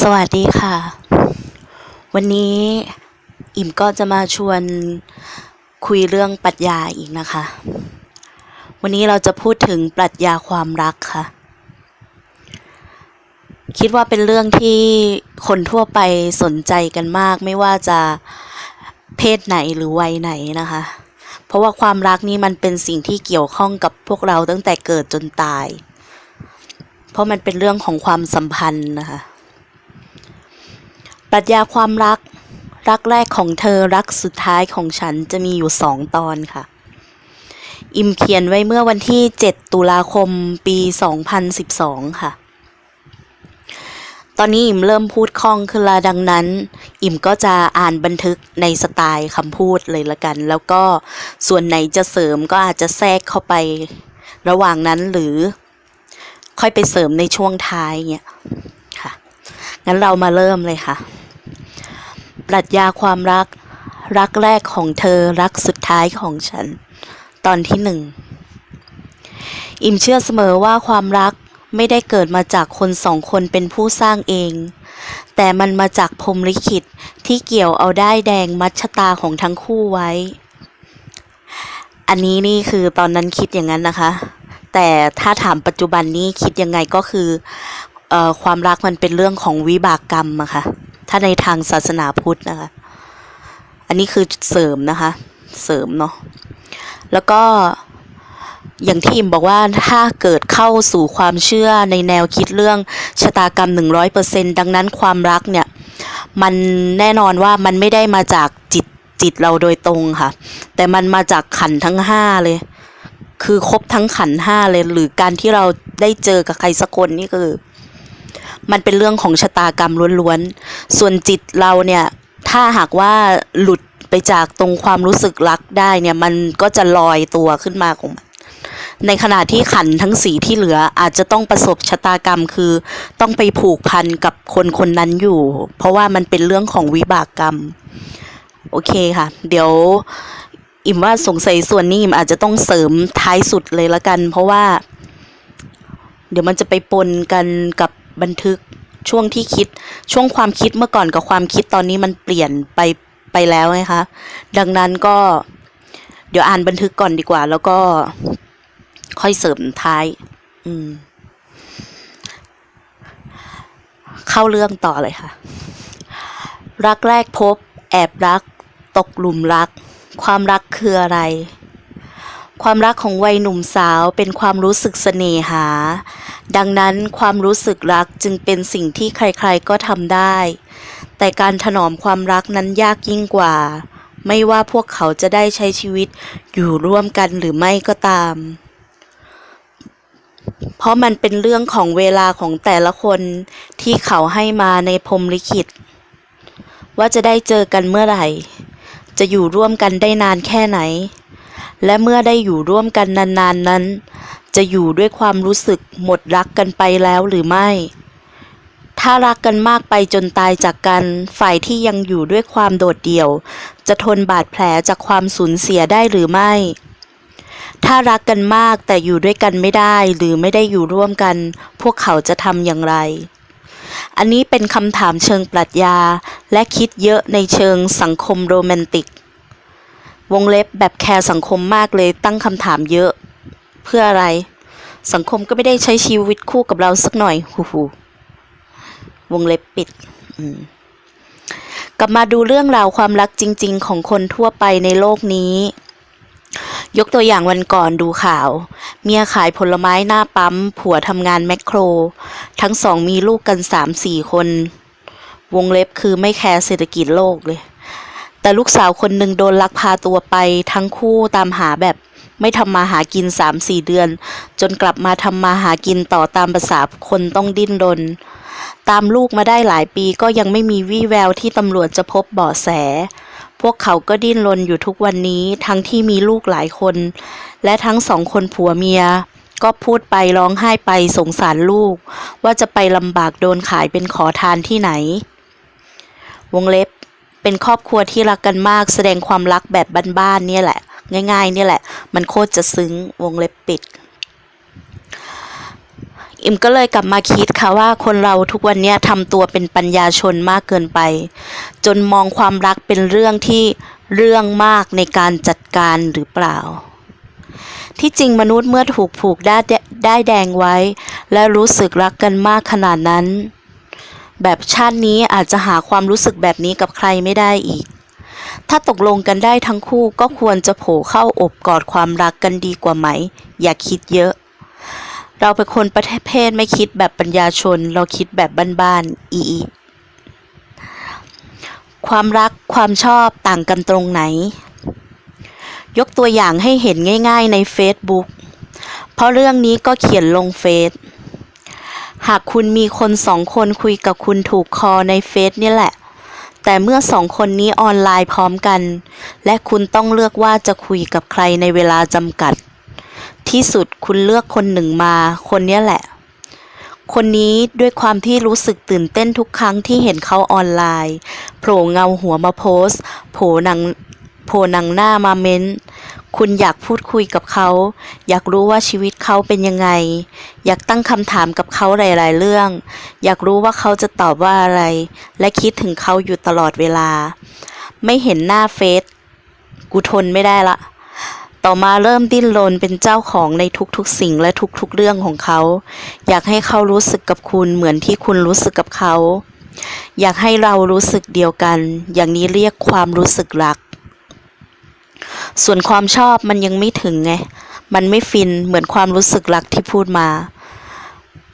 สวัสดีค่ะ วันนี้อิ่มก็จะมาชวนคุยเรื่องปรัชญาอีกนะคะ วันนี้เราจะพูดถึงปรัชญาความรักค่ะ คิดว่าเป็นเรื่องที่คนทั่วไปสนใจกันมาก ไม่ว่าจะเพศไหนหรือวัยไหนนะคะ เพราะว่าความรักนี่มันเป็นสิ่งที่เกี่ยวข้องกับพวกเราตั้งแต่เกิดจนตาย เพราะมันเป็นเรื่องของความสัมพันธ์นะคะ ปรัชญาความรัก รักแรกของเธอรักสุดท้ายของฉันจะมีอยู่สองตอนค่ะ อิมเขียนไว้เมื่อวันที่ 7 ตุลาคมปี 2012 ค่ะ ตอนนี้อิมเริ่มพูดคล่องขึ้นละดังนั้น อิมก็จะอ่านบันทึกในสไตล์คำพูดเลยละกัน แล้วก็ส่วนไหนจะเสริมก็อาจจะแทรกเข้าไประหว่างนั้นหรือค่อยไปเสริมในช่วงท้ายเงี้ย งั้นเรามาเริ่มเลยค่ะ ปรัชญาความรัก รักแรกของเธอรักสุดท้ายของฉัน ตอนที่หนึ่ง อิมเชื่อเสมอว่าความรักไม่ได้เกิดมาจากคนสองคนเป็นผู้สร้างเอง แต่มันมาจากพรหมลิขิตที่เกี่ยวเอาได้แดงมัชตาของทั้งคู่ไว้ อันนี้นี่คือตอนนั้นคิดอย่างนั้นนะคะ แต่ถ้าถามปัจจุบันนี้คิดยังไงก็คือ ความรักมันเป็นเรื่องของวิบากกรรมอะค่ะ ถ้าในทางศาสนาพุทธนะคะ อันนี้คือเสริมนะคะ เสริมเนาะ แล้วก็อย่างที่อิมบอกว่าถ้าเกิดเข้าสู่ความเชื่อในแนวคิดเรื่องชะตากรรม 100%ดังนั้นความรักเนี่ย มันแน่นอนว่ามันไม่ได้มาจากจิตจิตเราโดยตรงค่ะ แต่มันมาจากขันทั้งห้าเลย คือครบทั้งขันห้าเลย หรือการที่เราได้เจอกับใครสักคนนี่คือ มันเป็นเรื่องของชะตากรรมล้วนๆ ส่วนจิตเราเนี่ยถ้าหากว่าหลุดไปจากตรงความรู้สึกรักได้เนี่ยมันก็จะลอยตัวขึ้นมาของมันในขณะที่ขันทั้งสีที่เหลืออาจจะต้องประสบชะตากรรมคือ ต้องไปผูกพันกับคนคนนั้นอยู่ เพราะว่ามันเป็นเรื่องของวิบากกรรม โอเคค่ะ เดี๋ยว อิมว่าสงสัยส่วนนี้อิมอาจจะต้องเสริมท้ายสุดเลยละกัน เพราะว่า เดี๋ยวมันจะไปปนกันกับ บันทึกช่วงที่คิดช่วงความคิดเมื่อก่อนกับความคิดตอนนี้มันเปลี่ยนไปไปแล้วไงคะ ดังนั้นก็ เดี๋ยวอ่านบันทึกก่อนดีกว่า แล้วก็ค่อยเสริมท้าย อืม เข้าเรื่องต่อเลยค่ะ รักแรกพบ แอบรัก ตกหลุมรัก ความรักคืออะไร ความรักของวัยหนุ่มสาวเป็นความรู้สึกเสน่หา ดังนั้นความรู้สึกรักจึงเป็นสิ่งที่ใครๆก็ทำได้ แต่การถนอมความรักนั้นยากยิ่งกว่า ไม่ว่าพวกเขาจะได้ใช้ชีวิตอยู่ร่วมกันหรือไม่ก็ตาม เพราะมันเป็นเรื่องของเวลาของแต่ละคนที่เขาให้มาในพรมลิขิต ว่าจะได้เจอกันเมื่อไหร่ จะอยู่ร่วมกันได้นานแค่ไหน และเมื่อได้อยู่ร่วมกันนานๆนั้น จะอยู่ด้วยความรู้สึกหมดรักกันไปแล้วหรือไม่ ถ้ารักกันมากไปจนตายจากกัน ฝ่ายที่ยังอยู่ด้วยความโดดเดี่ยว จะทนบาดแผลจากความสูญเสียได้หรือไม่ ถ้ารักกันมากแต่อยู่ด้วยกันไม่ได้หรือไม่ได้อยู่ร่วมกัน พวกเขาจะทำอย่างไรอันนี้เป็นคำถามเชิงปรัชญา และคิดเยอะในเชิงสังคมโรแมนติก วงเล็บแบบแคร์สังคมมากเลยตั้งคำถามเยอะ เพื่ออะไร สังคมก็ไม่ได้ใช้ชีวิตคู่กับเราสักหน่อยหูหูวงเล็บปิดกลับมาดูเรื่องราวความรักจริง ๆ ของคนทั่วไปในโลกนี้ ยกตัวอย่างวันก่อนดูข่าว เมียขายผลไม้หน้าปั๊ม ผัวทำงานแมคโคร ทั้งสองมีลูกกันสามสี่คน วงเล็บคือไม่แคร์เศรษฐกิจโลกเลย แต่ลูกสาวคนหนึ่งโดนลักพาตัวไปทั้งคู่ตามหาแบบไม่ทำมาหากินสามสี่เดือน จนกลับมาทำมาหากินต่อตามภาษาคนต้องดิ้นรน ตามลูกมาได้หลายปีก็ยังไม่มีวี่แววที่ตำรวจจะพบเบาะแส พวกเขาก็ดิ้นรนอยู่ทุกวันนี้ทั้งที่มีลูกหลายคน และทั้งสองคนผัวเมีย ก็พูดไปร้องไห้ไปสงสารลูก ว่าจะไปลำบากโดนขายเป็นขอทานที่ไหน วงเล็บ เป็นครอบครัวที่รักกันมาก แสดงความรักแบบบ้านๆเนี่ยแหละ ง่าย ๆ เนี่ยแหละ มันโคตรจะซึ้งวงเล็บปิด อิมก็เลยกลับมาคิดค่ะว่าคนเราทุกวันนี้ทำตัวเป็นปัญญาชนมากเกินไป จนมองความรักเป็นเรื่องที่เรื่องมากในการจัดการหรือเปล่า ที่จริงมนุษย์เมื่อถูกผูกได้ได้แดงไว้ และรู้สึกรักกันมากขนาดนั้น แบบชาตินี้อาจจะหาความรู้สึกแบบนี้กับใครไม่ได้อีก ถ้าตกลงกันได้ทั้งคู่ก็ควรจะโผล่เข้าอบกอดความรักกันดีกว่าไหม อย่าคิดเยอะ เราเป็นคนประเภทไม่คิดแบบปัญญาชน เราคิดแบบบ้านๆอีอีความรักความชอบต่างกันตรงไหน ยกตัวอย่างให้เห็นง่าย ๆใน Facebook เพราะเรื่องนี้ก็เขียนลงเฟซ หากคุณมีคนสองคนคุยกับคุณถูกคอในเฟซนี่แหละ แต่เมื่อสองคนนี้ออนไลน์พร้อมกัน และคุณต้องเลือกว่าจะคุยกับใครในเวลาจำกัด ที่สุดคุณเลือกคนหนึ่งมา คนนี้แหละ คนนี้ด้วยความที่รู้สึกตื่นเต้นทุกครั้งที่เห็นเขาออนไลน์ โผล่เงาหัวมาโพส โผล่หนัง โผล่หนังหน้ามาเม้น คุณอยากพูดคุยกับเขา อยากรู้ว่าชีวิตเขาเป็นยังไง อยากตั้งคำถามกับเขาหลาย ๆ เรื่อง อยากรู้ว่าเขาจะตอบว่าอะไร และคิดถึงเขาอยู่ตลอดเวลา ไม่เห็นหน้าเฟซกูทนไม่ได้ละ ต่อมาเริ่มดิ้นรนเป็นเจ้าของในทุกๆสิ่งและทุกๆเรื่องของเขา อยากให้เขารู้สึกกับคุณเหมือนที่คุณรู้สึกกับเขา อยากให้เรารู้สึกเดียวกัน อย่างนี้เรียกความรู้สึกรัก ส่วนความชอบมันยังไม่ถึงไง มันไม่ฟินเหมือนความรู้สึกรักที่พูดมา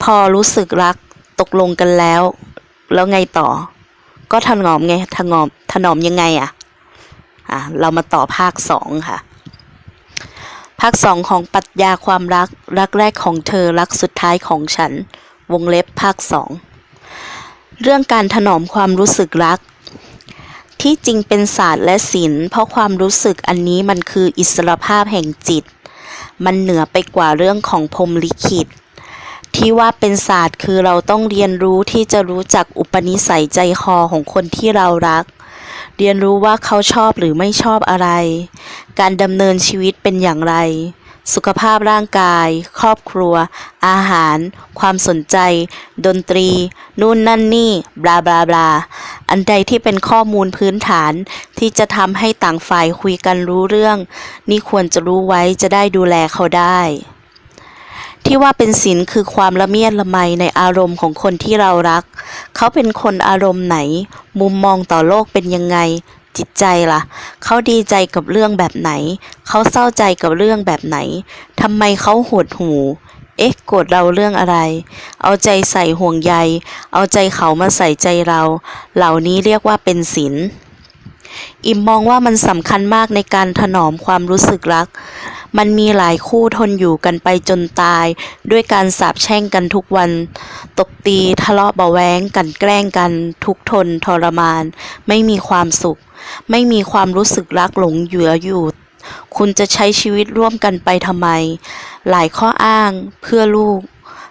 พอรู้สึกรักตกลงกันแล้ว แล้วไงต่อ ก็ถนอมไงถนอมถนอมยังไงอะอะ เรามาต่อภาคสองค่ะ ภาคสองของปรัชญาความรัก รักแรกของเธอรักสุดท้ายของฉัน วงเล็บภาคสองเรื่องการถนอมความรู้สึกรัก ที่จริงเป็นศาสตร์และศิลป์เพราะความรู้สึกอันนี้มันคืออิสรภาพแห่งจิต มันเหนือไปกว่าเรื่องของพรมลิขิต ที่ว่าเป็นศาสตร์คือเราต้องเรียนรู้ที่จะรู้จักอุปนิสัยใจคอของคนที่เรารัก เรียนรู้ว่าเขาชอบหรือไม่ชอบอะไร การดำเนินชีวิตเป็นอย่างไร สุขภาพร่างกาย ครอบครัว อาหาร ความสนใจ ดนตรี นู่นนั่นนี่บลาบลาบลาอันใดที่เป็นข้อมูลพื้นฐานที่จะทำให้ต่างฝ่ายคุยกันรู้เรื่อง นี่ควรจะรู้ไว้จะได้ดูแลเขาได้ที่ว่าเป็นศีลคือความละเมียดละไมในอารมณ์ของคนที่เรารัก เขาเป็นคนอารมณ์ไหน มุมมองต่อโลกเป็นยังไง จิตใจล่ะ เขาดีใจกับเรื่องแบบไหน เขาเศร้าใจกับเรื่องแบบไหนทำไมเขาหดหู เอ๊ะโกรธเราเรื่องอะไร เอาใจใส่ห่วงใย เอาใจเขามาใส่ใจเรา เหล่านี้เรียกว่าเป็นศีล อิมมองว่ามันสำคัญมากในการถนอมความรู้สึกรัก มันมีหลายคู่ทนอยู่กันไปจนตาย ด้วยการสาบแช่งกันทุกวัน ตบตีทะเลาะเบาะแว้งกันแกล้งกัน ทุกทนทรมาน ไม่มีความสุข ไม่มีความรู้สึกรักหลงเหยืออยู่ คุณจะใช้ชีวิตร่วมกันไปทำไม หลายข้ออ้าง เพื่อลูก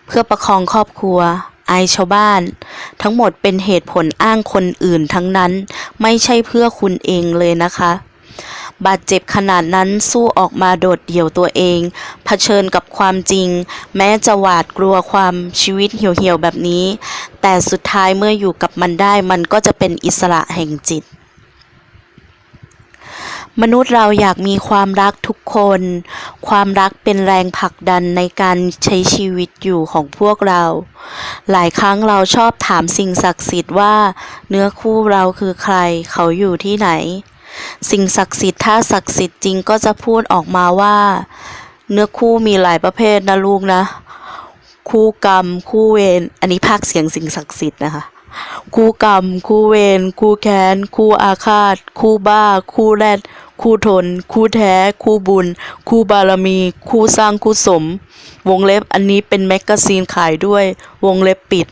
เพื่อประคองครอบครัว อายชาวบ้าน ทั้งหมดเป็นเหตุผลอ้างคนอื่นทั้งนั้น ไม่ใช่เพื่อคุณเองเลยนะคะ บาดเจ็บขนาดนั้นสู้ออกมาโดดเดี่ยวตัวเอง เผชิญกับความจริง แม้จะหวาดกลัวความชีวิตเหี่ยวๆแบบนี้ แต่สุดท้ายเมื่ออยู่กับมันได้มันก็จะเป็นอิสระแห่งจิต มนุษย์เราอยากมีความรักทุกคน ความรักเป็นแรงผลักดันในการใช้ชีวิตอยู่ของพวกเรา หลายครั้งเราชอบถามสิ่งศักดิ์สิทธิ์ว่า เนื้อคู่เราคือใคร เขาอยู่ที่ไหน สิ่งศักดิ์สิทธิ์ถ้าศักดิ์สิทธิ์จริงก็จะพูดออกมาว่า เนื้อคู่มีหลายประเภทนะลูกนะ คู่กรรม คู่เวร อันนี้ภาคเสียงสิ่งศักดิ์สิทธิ์นะคะคู่กรรม คู่เวร คู่แค้น คู่อาฆาต คู่บ้า คู่แรด คู่ทน คู่แท้ คู่บุญ คู่บารมี คู่สร้างคู่สม วงเล็บอันนี้เป็นแมกกาซีนขายด้วย วงเล็บปิด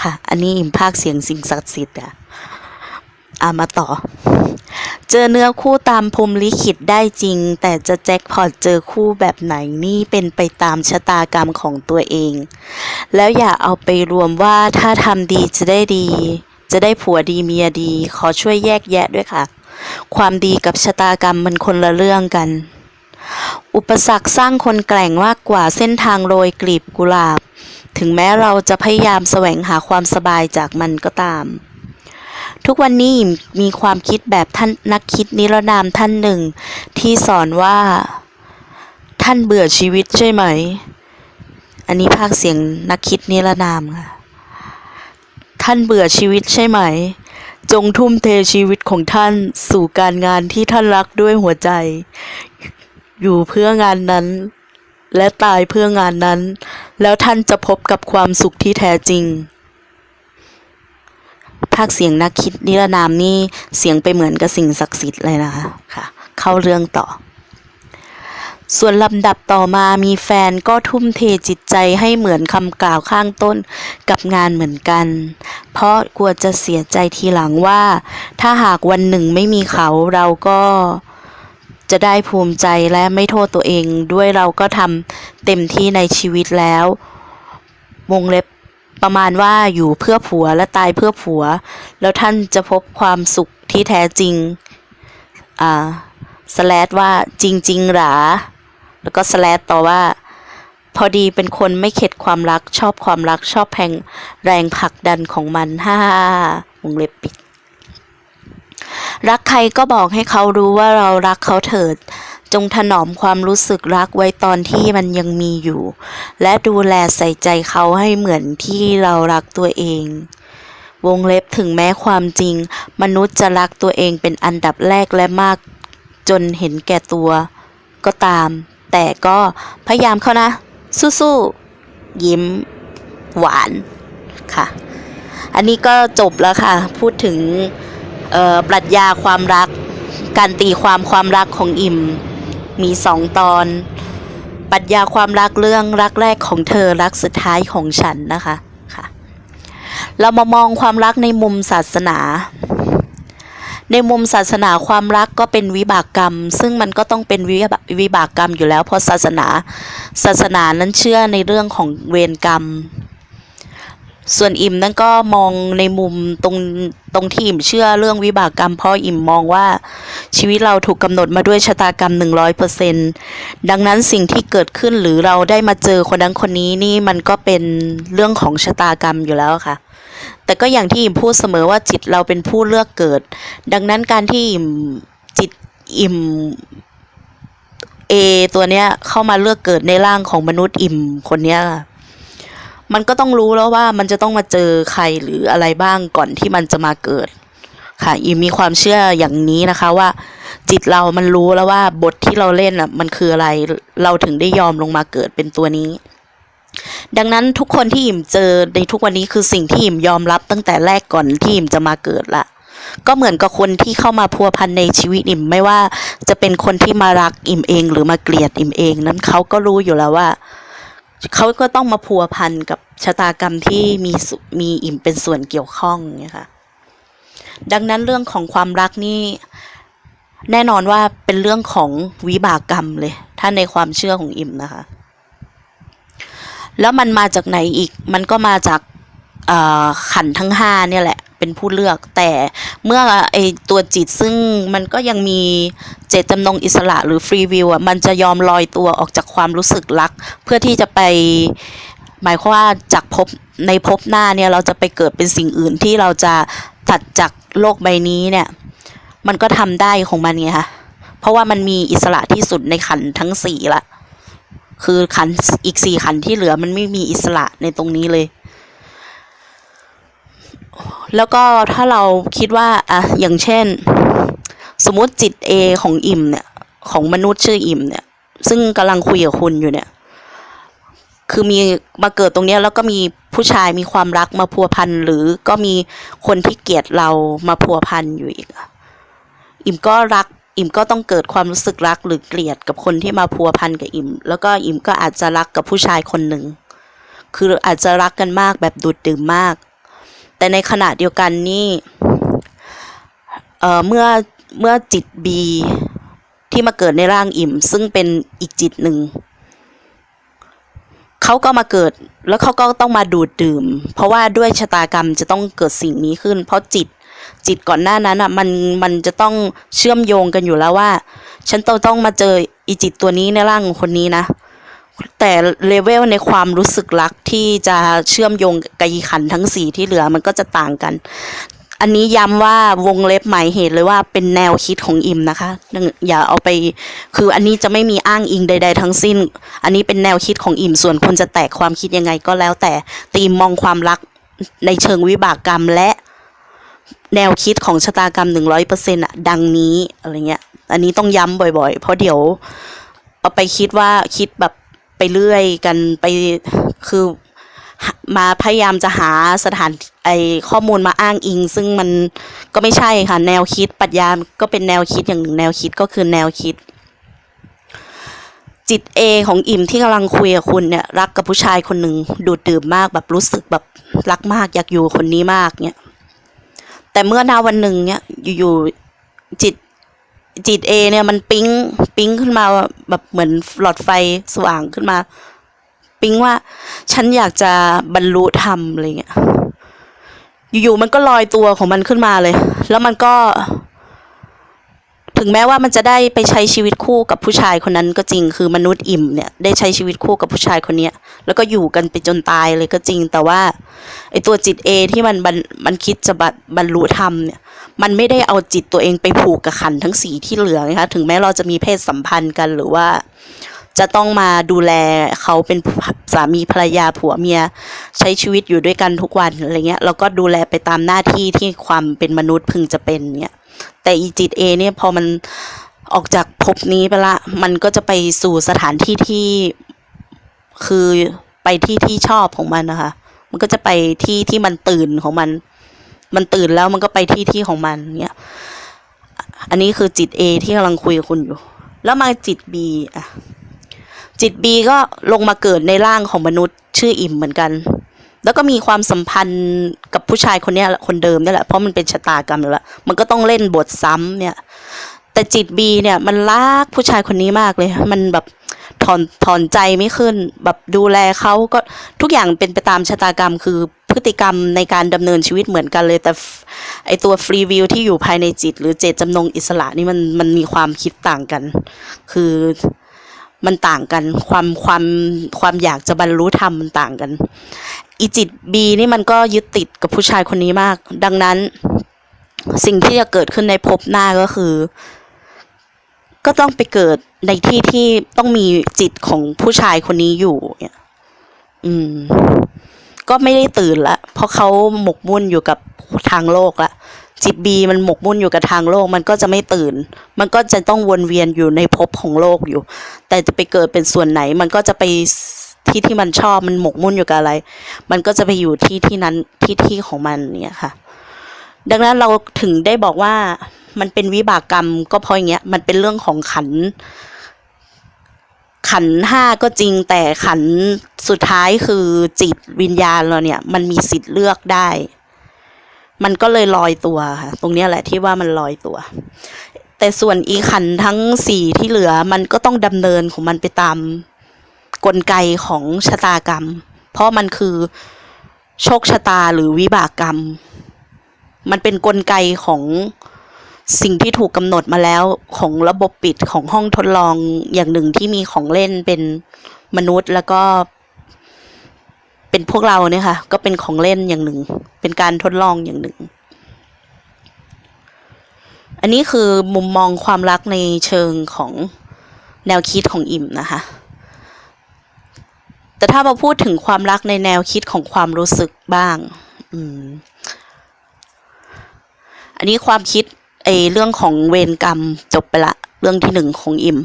ค่ะ อันนี้อิมภาคเสียงสิ่งศักดิ์สิทธิ์อะอะมาต่อ เจอเนื้อคู่ตามพรมลิขิตได้จริง แต่จะแจ็คพอตเจอคู่แบบไหนนี่เป็นไปตามชะตากรรมของตัวเอง แล้วอย่าเอาไปรวมว่าถ้าทำดีจะได้ดี จะได้ผัวดีเมียดี ขอช่วยแยกแยะด้วยค่ะ ความดีกับชะตากรรมมันคนละเรื่องกัน อุปสรรคสร้างคนแกร่งมากกว่าเส้นทางโรยกลีบกุหลาบ ถึงแม้เราจะพยายามแสวงหาความสบายจากมันก็ตาม ทุกวันนี้มีความคิดแบบท่านนักคิดนิรนามท่านหนึ่ง ที่สอนว่า ท่านเบื่อชีวิตใช่ไหม อันนี้ภาคเสียงนักคิดนิรนามค่ะท่านเบื่อชีวิตใช่ไหม จงทุ่มเทชีวิตของท่านสู่การงานที่ท่านรักด้วยหัวใจ อยู่เพื่องานนั้น และตายเพื่องานนั้น แล้วท่านจะพบกับความสุขที่แท้จริง ภาคเสียงนักคิดนิรนามนี่เสียงไปเหมือนกับสิ่งศักดิ์สิทธิ์เลยนะคะค่ะ เข้าเรื่องต่อ ส่วนลำดับต่อมามีแฟนก็ทุ่มเทจิตใจให้เหมือนคำกล่าวข้างต้นกับงานเหมือนกัน เพราะกลัวจะเสียใจทีหลังว่า ถ้าหากวันหนึ่งไม่มีเขาเราก็จะได้ภูมิใจและไม่โทษตัวเอง ด้วยเราก็ทำเต็มที่ในชีวิตแล้ว วงเล็บประมาณว่าอยู่เพื่อผัวและตายเพื่อผัว แล้วท่านจะพบความสุขที่แท้จริง อ่าสแลดว่าจริง ๆ หรา แล้วก็สแลดต่อว่า พอดีเป็นคนไม่เข็ดความรักชอบความรักชอบแพงแรงผลักดันของมันฮ่าฮ่าฮ่าวงเล็บปิด รักใครก็บอกให้เขารู้ว่าเรารักเขาเถิด จงถนอมความรู้สึกรักไว้ตอนที่มันยังมีอยู่ และดูแลใส่ใจเขาให้เหมือนที่เรารักตัวเองวงเล็บถึงแม้ความจริง มนุษย์จะรักตัวเองเป็นอันดับแรกและมาก จนเห็นแก่ตัว ก็ตาม แต่ก็พยายามเขานะ สู้ๆ ยิ้ม หวานค่ะ อันนี้ก็จบแล้วค่ะ พูดถึงปรัชญาความรัก การตีความความรักของอิ่มมีสองตอน ปรัชญาความรักเรื่องรักแรกของเธอรักสุดท้ายของฉันนะคะค่ะ เรามามองความรักในมุมศาสนา ในมุมศาสนาความรักก็เป็นวิบากกรรม ซึ่งมันก็ต้องเป็นวิบวิบากกรรมอยู่แล้ว เพราะศาสนา ศาสนานั้นเชื่อในเรื่องของเวรกรรม ส่วนอิ่มนั่นก็มองในมุมตรงตรงที่อิ่มเชื่อเรื่องวิบากกรรม เพราะอิ่มมองว่าชีวิตเราถูกกำหนดมาด้วยชะตากรรมหนึ่งร้อยเปอร์เซ็นดังนั้นสิ่งที่เกิดขึ้นหรือเราได้มาเจอคนนั้นคนนี้นี่มันก็เป็นเรื่องของชะตากรรมอยู่แล้วค่ะ แต่ก็อย่างที่อิ่มพูดเสมอว่าจิตเราเป็นผู้เลือกเกิด ดังนั้นการที่อิ่มจิตอิ่มเอตัวเนี้ยเข้ามาเลือกเกิดในร่างของมนุษย์อิ่มคนเนี้ยมันก็ต้องรู้แล้วว่ามันจะต้องมาเจอใครหรืออะไรบ้างก่อนที่มันจะมาเกิด ค่ะอิมมีความเชื่ออย่างนี้นะคะว่า จิตเรามันรู้แล้วว่าบทที่เราเล่นอะมันคืออะไร เราถึงได้ยอมลงมาเกิดเป็นตัวนี้ ดังนั้นทุกคนที่อิ่มเจอในทุกวันนี้คือสิ่งที่อิ่มยอมรับตั้งแต่แรกก่อนที่อิ่มจะมาเกิดละก็เหมือนกับคนที่เข้ามาพัวพันในชีวิตอิ่มไม่ว่าจะเป็นคนที่มารักอิ่มเอง หรือมาเกลียดอิ่มเอง นั้นเขาก็รู้อยู่แล้วว่าเขาก็ต้องมาพัวพันกับชะตากรรมที่มีมีอิ่มเป็นส่วนเกี่ยวข้องเนี่ยค่ะ ดังนั้นเรื่องของความรักนี่แน่นอนว่าเป็นเรื่องของวิบากกรรมเลย ถ้าในความเชื่อของอิ่มนะคะ แล้วมันมาจากไหนอีก มันก็มาจากขันทั้งห้าเนี่ยแหละ เป็นผู้เลือก แต่เมื่อไอตัวจิตซึ่งมันก็ยังมีเจตจำนงอิสระหรือฟรีวิวอะ มันจะยอมลอยตัวออกจากความรู้สึกรัก เพื่อที่จะไปหมายความว่าจากภพในภพหน้าเนี่ยเราจะไปเกิดเป็นสิ่งอื่นที่เราจะตัดจากโลกใบนี้เนี่ย มันก็ทำได้ของมันไงคะเพราะว่ามันมีอิสระที่สุดในขันทั้งสี่ละ คือขันอีกสี่ขันที่เหลือมันไม่มีอิสระในตรงนี้เลย แล้วก็ถ้าเราคิดว่าอะอย่างเช่น สมมติจิต A ของอิ่มเนี่ย ของมนุษย์ชื่ออิ่มเนี่ย ซึ่งกำลังคุยกับคุณอยู่เนี่ย คือมีมาเกิดตรงเนี้ยแล้วก็มีผู้ชายมีความรักมาพัวพันหรือก็มีคนที่เกลียดเรามาพัวพันอยู่อีกอะอิ่มก็รัก อิ่มก็ต้องเกิดความรู้สึกรักหรือเกลียดกับคนที่มาพัวพันกับอิ่ม แล้วก็อิ่มก็อาจจะรักกับผู้ชายคนหนึ่ง คืออาจจะรักกันมากแบบดูดดื่มมาก แต่ในขณะเดียวกันนี่เเมื่อเมื่อจิตบีที่มาเกิดในร่างอิ่ม ซึ่งเป็นอีกจิตหนึ่งเขาก็มาเกิดแล้วเขาก็ต้องมาดูดดื่ม เพราะว่าด้วยชะตากรรมจะต้องเกิดสิ่งนี้ขึ้น เพราะจิต จิตก่อนหน้านั้นอะมันมันจะต้องเชื่อมโยงกันอยู่แล้วว่า ฉันต้องต้องมาเจออีจิตตัวนี้ในร่างของคนนี้นะ แต่เลเวลในความรู้สึกรักที่จะเชื่อมโยงกับอีขันทั้งสี่ที่เหลือมันก็จะต่างกัน อันนี้ย้ำว่าวงเล็บหมายเหตุเลยว่าเป็นแนวคิดของอิมนะคะ อย่าเอาไป คืออันนี้จะไม่มีอ้างอิงใด ๆ ทั้งสิ้น อันนี้เป็นแนวคิดของอิมส่วนคนจะแตกความคิดยังไงก็แล้วแต่ตีมมองความรักในเชิงวิบากกรรมและ แนวคิดของชะตากรรมหนึ่งร้อยเปอร์เซ็นต์อะดังนี้อะไรเงี้ย อันนี้ต้องย้ำบ่อยๆ เพราะเดี๋ยว เอาไปคิดว่าคิดแบบไปเรื่อยกันไปคือมาพยายามจะหาสถานไอข้อมูลมาอ้างอิง ซึ่งมันก็ไม่ใช่ค่ะ แนวคิดปรัชญาก็เป็นแนวคิดอย่างหนึ่งแนวคิดก็คือแนวคิด จิตเอของอิ่มที่กำลังคุยกับคุณเนี่ยรักกับผู้ชายคนหนึ่งดูดดื่มมากแบบรู้สึกแบบรักมากอยากอยู่คนนี้มากเนี่ย แต่เมื่อนาวันหนึ่งเนี่ยอยู่ๆจิตจิตเอเนี่ยมันปิ๊งปิ๊งขึ้นมาแบบเหมือนหลอดไฟสว่างขึ้นมา ปิ๊งว่าฉันอยากจะบรรลุธรรมอะไรเงี้ยอยู่ๆมันก็ลอยตัวของมันขึ้นมาเลย แล้วมันก็ ถึงแม้ว่ามันจะได้ไปใช้ชีวิตคู่กับผู้ชายคนนั้นก็จริง คือมนุษย์อิ่มเนี่ยได้ใช้ชีวิตคู่กับผู้ชายคนเนี้ย แล้วก็อยู่กันไปจนตายเลยก็จริง แต่ว่าไอตัวจิตเอที่มันบันคิดจะบรรบรรลุธรรมเนี่ย มันไม่ได้เอาจิตตัวเองไปผูกกับขันทั้งสีที่เหลือนะคะถึงแม้เราจะมีเพศสัมพันธ์กันหรือว่าจะต้องมาดูแลเขาเป็นสามีภรรยาผัวเมีย ใช้ชีวิตอยู่ด้วยกันทุกวันอะไรเงี้ยแล้วก็ดูแลไปตามหน้าที่ที่ความเป็นมนุษย์พึงจะเป็นเนี่ย แต่อีจิตเอเนี่ยพอมันออกจากภพนี้ไปละ มันก็จะไปสู่สถานที่ที่คือไปที่ที่ชอบของมันนะคะ มันก็จะไปที่ที่มันตื่นของมัน มันตื่นแล้วมันก็ไปที่ที่ของมันเนี่ยอันนี้คือจิต A ที่กำลังคุยกับคุณอยู่ แล้วมาจิต B อะ จิต B ก็ลงมาเกิดในร่างของมนุษย์ชื่ออิ่มเหมือนกัน แล้วก็มีความสัมพันธ์กับผู้ชายคนนี้แหละคนเดิมนี่แหละเพราะมันเป็นชะตากรรมแล้ว มันก็ต้องเล่นบทซ้ำเนี่ย แต่จิต B เนี่ยมันรักผู้ชายคนนี้มากเลย มันแบบถอนถอนใจไม่ขึ้น แบบดูแลเขาก็ทุกอย่างเป็นไปตามชะตากรรม คือพฤติกรรมในการดำเนินชีวิตเหมือนกันเลย แต่ไอตัวฟรีวิวที่อยู่ภายในจิต หรือเจตจำนงอิสระนี่มันมันมีความคิดต่างกัน คือ มันต่างกัน ความความความอยากจะบรรลุธรรมมันต่างกัน อีจิตบีนี่มันก็ยึดติดกับผู้ชายคนนี้มาก ดังนั้น สิ่งที่จะเกิดขึ้นในภพหน้าก็คือ ก็ต้องไปเกิดในที่ที่ต้องมีจิตของผู้ชายคนนี้อยู่เนี่ยอืม ก็ไม่ได้ตื่นละเพราะเขาหมกมุ่นอยู่กับทางโลกละ จิตบีมันหมกมุ่นอยู่กับทางโลกมันก็จะไม่ตื่น มันก็จะต้องวนเวียนอยู่ในภพของโลกอยู่ แต่จะไปเกิดเป็นส่วนไหน มันก็จะไปที่ที่มันชอบมันหมกมุ่นอยู่กับอะไร มันก็จะไปอยู่ที่ที่นั้นที่ที่ของมันเนี่ยค่ะ ดังนั้นเราถึงได้บอกว่ามันเป็นวิบากกรรมก็เพราะอย่างเงี้ยมันเป็นเรื่องของขัน ขันห้าก็จริงแต่ขันสุดท้ายคือจิตวิญญาณเราเนี่ย มันมีสิทธิ์เลือกได้ มันก็เลยลอยตัวค่ะ ตรงนี้แหละที่ว่ามันลอยตัว แต่ส่วนอีขันทั้งสี่ที่เหลือมันก็ต้องดำเนินของมันไปตามกลไกของชะตากรรม เพราะมันคือโชคชะตาหรือวิบากกรรม มันเป็นกลไกของสิ่งที่ถูกกำหนดมาแล้วของระบบปิดของห้องทดลองอย่างหนึ่งที่มีของเล่นเป็นมนุษย์แล้วก็ เป็นพวกเราเนี่ยค่ะ ก็เป็นของเล่นอย่างหนึ่ง เป็นการทดลองอย่างหนึ่ง อันนี้คือมุมมองความรักในเชิงของแนวคิดของอิ่มนะคะ แต่ถ้ามาพูดถึงความรักในแนวคิดของความรู้สึกบ้าง อืม อันนี้ความคิดไอเรื่องของเวรกรรมจบไปละ เรื่องที่หนึ่งของอิม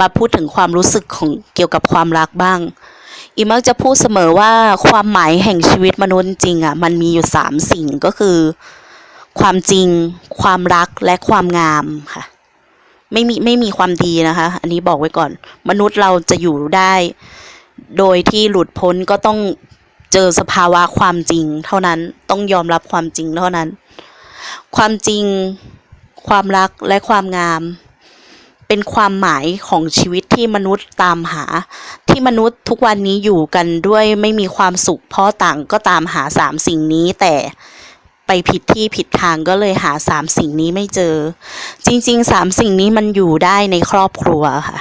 มาพูดถึงความรู้สึกของเกี่ยวกับความรักบ้าง อิมมักจะพูดเสมอว่าความหมายแห่งชีวิตมนุษย์จริงอะมันมีอยู่สามสิ่งก็คือ ความจริง ความรักและความงามค่ะ ไม่มีไม่มีความดีนะคะ อันนี้บอกไว้ก่อน มนุษย์เราจะอยู่ได้ โดยที่หลุดพ้นก็ต้องเจอสภาวะความจริง เท่านั้นต้องยอมรับความจริงเท่านั้น ความจริง ความรักและความงาม เป็นความหมายของชีวิตที่มนุษย์ตามหา ที่มนุษย์ทุกวันนี้อยู่กันด้วยไม่มีความสุขเพราะต่างก็ตามหาสามสิ่งนี้แต่ไปผิดที่ผิดทางก็เลยหาสามสิ่งนี้ไม่เจอ จริงๆสามสิ่งนี้มันอยู่ได้ในครอบครัวค่ะ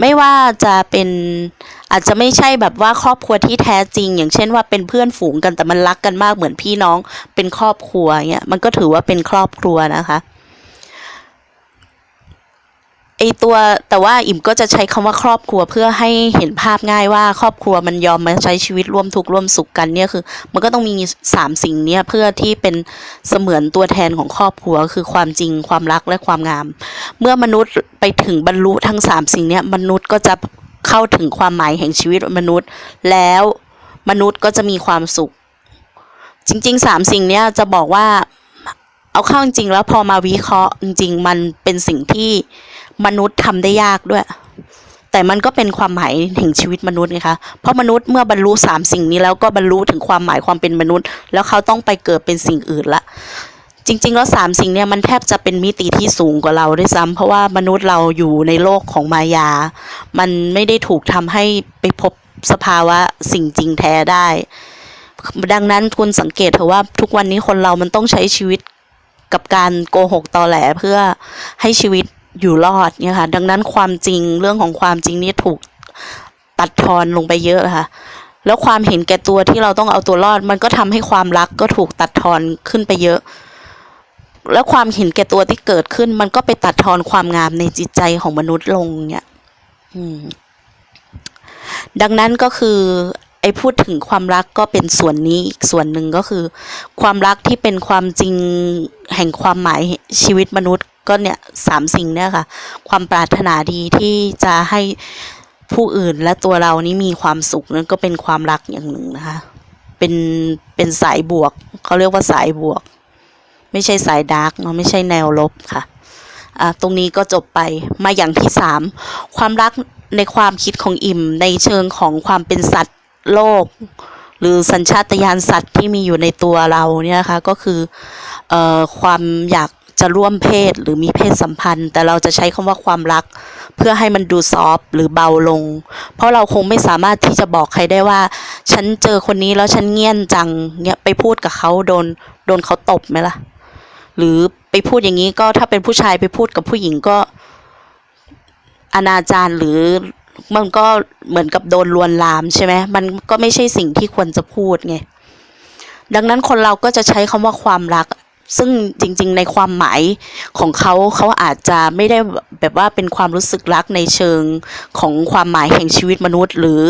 ไม่ว่าจะเป็นอาจจะไม่ใช่แบบว่าครอบครัวที่แท้จริง อย่างเช่นว่าเป็นเพื่อนฝูงกันแต่มันรักกันมากเหมือนพี่น้องเป็นครอบครัวเงี้ยมันก็ถือว่าเป็นครอบครัวนะคะ ไอตัวแต่ว่าอิ่มก็จะใช้คำว่าครอบครัวเพื่อให้เห็นภาพง่ายว่าครอบครัวมันยอมมาใช้ชีวิตร่วมทุกข์ร่วมสุขกันเนี่ยคือ มันก็ต้องมีสามสิ่งเนี้ยเพื่อที่เป็นเสมือนตัวแทนของครอบครัวคือความจริงความรักและความงาม เมื่อมนุษย์ไปถึงบรรลุทั้งสามสิ่งเนี้ยมนุษย์ก็จะเข้าถึงความหมายแห่งชีวิตมนุษย์ แล้วมนุษย์ก็จะมีความสุข จริงๆสามสิ่งเนี้ยจะบอกว่าเอาเข้าจริงแล้วพอมาวิเคราะห์จริง ๆ มันเป็นสิ่งที่ มนุษย์ทำได้ยากด้วย แต่มันก็เป็นความหมายแห่งชีวิตมนุษย์ไงคะเพราะมนุษย์เมื่อบรรลุสามสิ่งนี้แล้วก็บรรลุถึงความหมายความเป็นมนุษย์ แล้วเขาต้องไปเกิดเป็นสิ่งอื่นละจริง ๆ แล้วสามสิ่งเนี่ยมันแทบจะเป็นมิติที่สูงกว่าเราด้วยซ้ำเพราะว่ามนุษย์เราอยู่ในโลกของมายา มันไม่ได้ถูกทำให้ไปพบสภาวะสิ่งจริงแท้ได้ ดังนั้นคุณสังเกตเถอะว่าทุกวันนี้คนเรามันต้องใช้ชีวิตกับการโกหกตอแหลเพื่อให้ชีวิต อยู่รอดเนี่ยค่ะ ดังนั้นความจริงเรื่องของความจริงนี่ถูกตัดทอนลงไปเยอะค่ะ แล้วความเห็นแก่ตัวที่เราต้องเอาตัวรอด มันก็ทำให้ความรักก็ถูกตัดทอนขึ้นไปเยอะ แล้วความเห็นแก่ตัวที่เกิดขึ้น มันก็ไปตัดทอนความงามในจิตใจของมนุษย์ลงเนี่ย อืมดังนั้นก็คือ ไอ้พูดถึงความรักก็เป็นส่วนนี้อีกส่วนหนึ่งก็คือ ความรักที่เป็นความจริงแห่งความหมายชีวิตมนุษย์ก็เนี่ยสามสิ่งเนี่ยค่ะ ความปรารถนาดีที่จะให้ผู้อื่นและตัวเรานี้มีความสุขนั่นก็เป็นความรักอย่างหนึ่งนะคะ เป็นเป็นสายบวกเขาเรียกว่าสายบวก ไม่ใช่สายดาร์กเนาะไม่ใช่แนวลบค่ะอ่าตรงนี้ก็จบไปมาอย่างที่สามความรักในความคิดของอิ่มในเชิงของความเป็นสัตว์ โลก หรือสัญชาตญาณสัตว์ที่มีอยู่ในตัวเราเนี่ยนะคะก็คือเอ่อความอยากจะร่วมเพศหรือมีเพศสัมพันธ์ แต่เราจะใช้คำว่าความรัก เพื่อให้มันดูซอฟหรือเบาลง เพราะเราคงไม่สามารถที่จะบอกใครได้ว่า ฉันเจอคนนี้แล้วฉันเงียนจังเนี่ยไปพูดกับเขาโดนโดนเขาตบไหมล่ะ หรือไปพูดอย่างนี้ก็ถ้าเป็นผู้ชายไปพูดกับผู้หญิงก็อนาจารหรือ มันก็เหมือนกับโดนลวนลามใช่ไหมมันก็ไม่ใช่สิ่งที่ควรจะพูดไงดังนั้นคนเราก็จะใช้คำว่าความรัก ซึ่งจริง ๆ ในความหมายของเขาเขาอาจจะไม่ได้แบบว่าเป็นความรู้สึกรักในเชิงของความหมายแห่งชีวิตมนุษย์ หรือ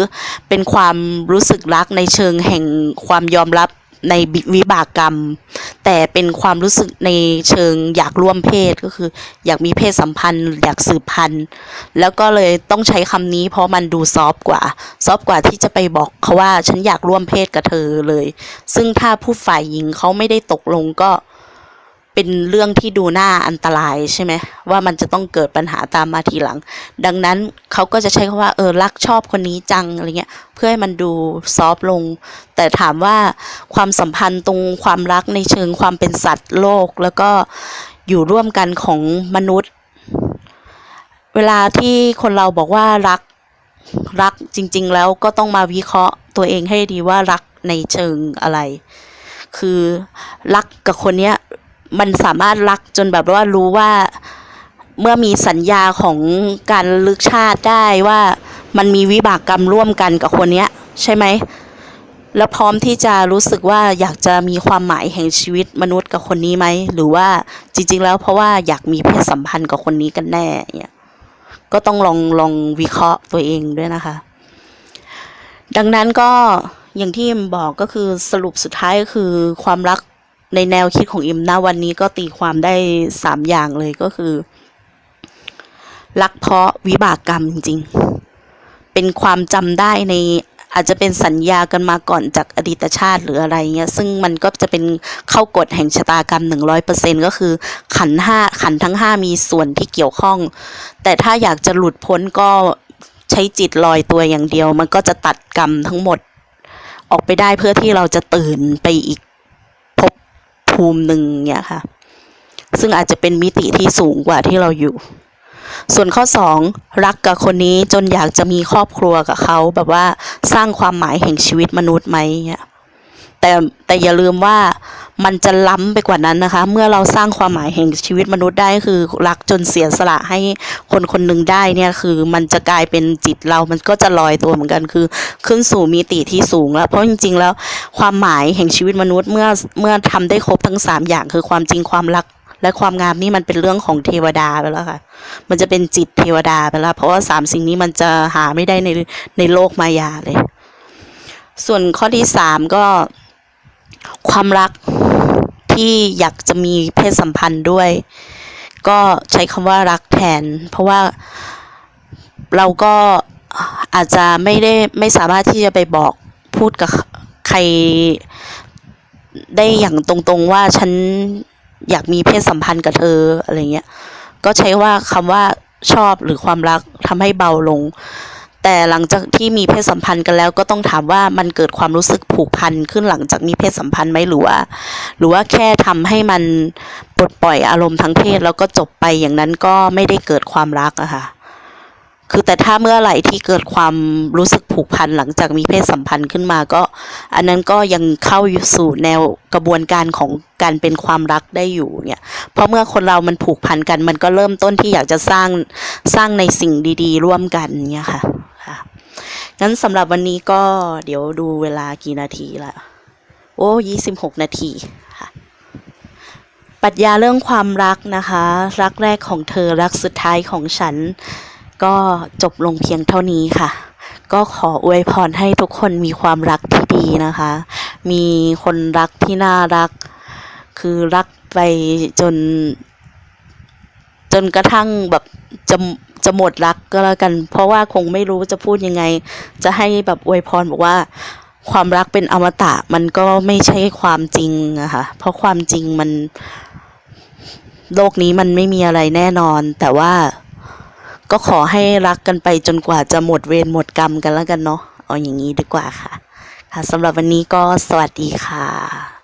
เป็นความรู้สึกรักในเชิงแห่งความยอมรับ ในวิบากกรรม แต่เป็นความรู้สึกในเชิงอยากร่วมเพศก็คือ อยากมีเพศสัมพันธ์ อยากสืบพันธุ์ แล้วก็เลยต้องใช้คำนี้เพราะมันดูซอฟกว่า ซอฟกว่าที่จะไปบอกเขาว่าฉันอยากร่วมเพศกับเธอเลย ซึ่งถ้าผู้ฝ่ายหญิงเขาไม่ได้ตกลงก็ เป็นเรื่องที่ดูน่าอันตรายใช่ไหมว่ามันจะต้องเกิดปัญหาตามมาทีหลัง ดังนั้นเขาก็จะใช้คำว่าเออรักชอบคนนี้จังอะไรเงี้ยเพื่อให้มันดูซอฟต์ลง แต่ถามว่าความสัมพันธ์ตรงความรักในเชิงความเป็นสัตว์โลก แล้วก็อยู่ร่วมกันของมนุษย์ เวลาที่คนเราบอกว่ารักรักจริง ๆ แล้วก็ต้องมาวิเคราะห์ตัวเองให้ดีว่ารักในเชิงอะไร คือรักกับคนเนี้ย มันสามารถรักจนแบบว่ารู้ว่าเมื่อมีสัญญาของการลึกชาติได้ว่ามันมีวิบากกรรมร่วมกันกับคนเนี้ย ใช่ไหม แล้วพร้อมที่จะรู้สึกว่าอยากจะมีความหมายแห่งชีวิตมนุษย์กับคนนี้ไหม หรือว่าจริง ๆ แล้วเพราะว่าอยากมีเพศสัมพันธ์กับคนนี้กันแน่เนี่ยก็ต้องลองลองวิเคราะห์ตัวเองด้วยนะคะ ดังนั้นก็อย่างที่บอกก็คือสรุปสุดท้ายก็คือความรัก ในแนวคิดของอิมณวันนี้ก็ตีความได้สามอย่างเลยก็คือ รักเพราะวิบากกรรมจริง ๆ เป็นความจำได้ในอาจจะเป็นสัญญากันมาก่อนจากอดีตชาติหรืออะไรเงี้ย ซึ่งมันก็จะเป็นเข้ากฎแห่งชะตากรรมหนึ่งร้อยเปอร์เซ็นก็คือ ขันห้าขันทั้งห้ามีส่วนที่เกี่ยวข้อง แต่ถ้าอยากจะหลุดพ้นก็ใช้จิตลอยตัวอย่างเดียว มันก็จะตัดกรรมทั้งหมด ออกไปได้เพื่อที่เราจะตื่นไปอีก ภูมิหนึ่งเนี่ยค่ะ ซึ่งอาจจะเป็นมิติที่สูงกว่าที่เราอยู่ ส่วนข้อสองรักกับคนนี้จนอยากจะมีครอบครัวกับเขาแบบว่าสร้างความหมายแห่งชีวิตมนุษย์ไหมเนี่ย แต่แต่อย่าลืมว่ามันจะล้ำไปกว่านั้นนะคะ เมื่อเราสร้างความหมายแห่งชีวิตมนุษย์ได้คือรักจนเสียสละให้คนคนหนึ่งได้เนี่ยคือมันจะกลายเป็นจิตเรามันก็จะลอยตัวเหมือนกันคือ ขึ้นสู่มิติที่สูงแล้ว เพราะจริง ๆ แล้วความหมายแห่งชีวิตมนุษย์เมื่อเมื่อทำได้ครบทั้งสามอย่างคือความจริงความรักและความงามนี่มันเป็นเรื่องของเทวดาไปแล้วค่ะ มันจะเป็นจิตเทวดาไปแล้ว เพราะว่าสามสิ่งนี้มันจะหาไม่ได้ในในโลกมายาเลย ส่วนข้อที่สามก็ ความรักที่อยากจะมีเพศสัมพันธ์ด้วย ก็ใช้คำว่ารักแทน เพราะว่าเราก็อาจจะไม่ได้ไม่สามารถที่จะไปบอกพูดกับใครได้อย่างตรงๆว่าฉันอยากมีเพศสัมพันธ์กับเธออะไรเงี้ย ก็ใช้ว่าคำว่าชอบหรือความรักทำให้เบาลง แต่หลังจากที่มีเพศสัมพันธ์กันแล้วก็ต้องถามว่ามันเกิดความรู้สึกผูกพันขึ้นหลังจากมีเพศสัมพันธ์ไหมหรือว่า หรือว่าแค่ทำให้มันปลดปล่อยอารมณ์ทางเพศแล้วก็จบไปอย่างนั้นก็ไม่ได้เกิดความรักอะค่ะ คือแต่ถ้าเมื่อไหร่ที่เกิดความรู้สึกผูกพันหลังจากมีเพศสัมพันธ์ขึ้นมาก็ อันนั้นก็ยังเข้าสู่แนวกระบวนการของการเป็นความรักได้อยู่เนี่ยเพราะเมื่อคนเรามันผูกพันกัน มันก็เริ่มต้นที่อยากจะสร้างสร้างในสิ่งดีๆ ร่วมกันเนี่ยค่ะค่ะงั้นสำหรับวันนี้ก็เดี๋ยวดูเวลากี่นาทีละโอ้ยี่สิบหกนาทีค่ะปรัชญาเรื่องความรักนะคะ รักแรกของเธอรักสุดท้ายของฉัน ก็จบลงเพียงเท่านี้ค่ะ ก็ขออวยพรให้ทุกคนมีความรักที่ดีนะคะ มีคนรักที่น่ารัก คือรักไปจน จนกระทั่งแบบจะจะหมดรักก็แล้วกัน เพราะว่าคงไม่รู้จะพูดยังไง จะให้แบบอวยพรบอกว่าความรักเป็นอมตะมันก็ไม่ใช่ความจริงอะค่ะ เพราะความจริงมัน โลกนี้มันไม่มีอะไรแน่นอน แต่ว่า ก็ขอให้รักกันไปจนกว่าจะหมดเวรหมดกรรมกันแล้วกันเนาะเอาอย่างนี้ดีกว่าค่ะ ค่ะสำหรับวันนี้ก็สวัสดีค่ะ